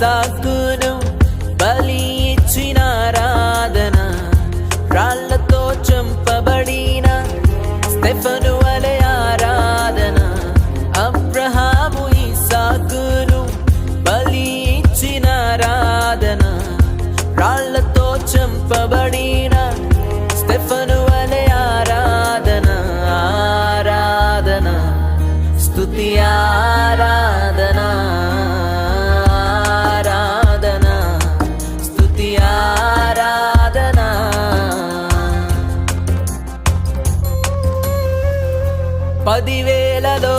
అబ్రహాము బలి ఇచ్చిన ఆరాధన. రాళ్ళతో చంపబడిన స్టెఫను వలె ఆరాధన. అబ్రహాము ఇసాకును బలి ఇచ్చిన ఆరాధన. రాళ్ళతో చంపబడిన స్టెఫను వలె ఆరాధన. ఆరాధన. స్తుతి ఆరాధన పదివేలలోన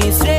say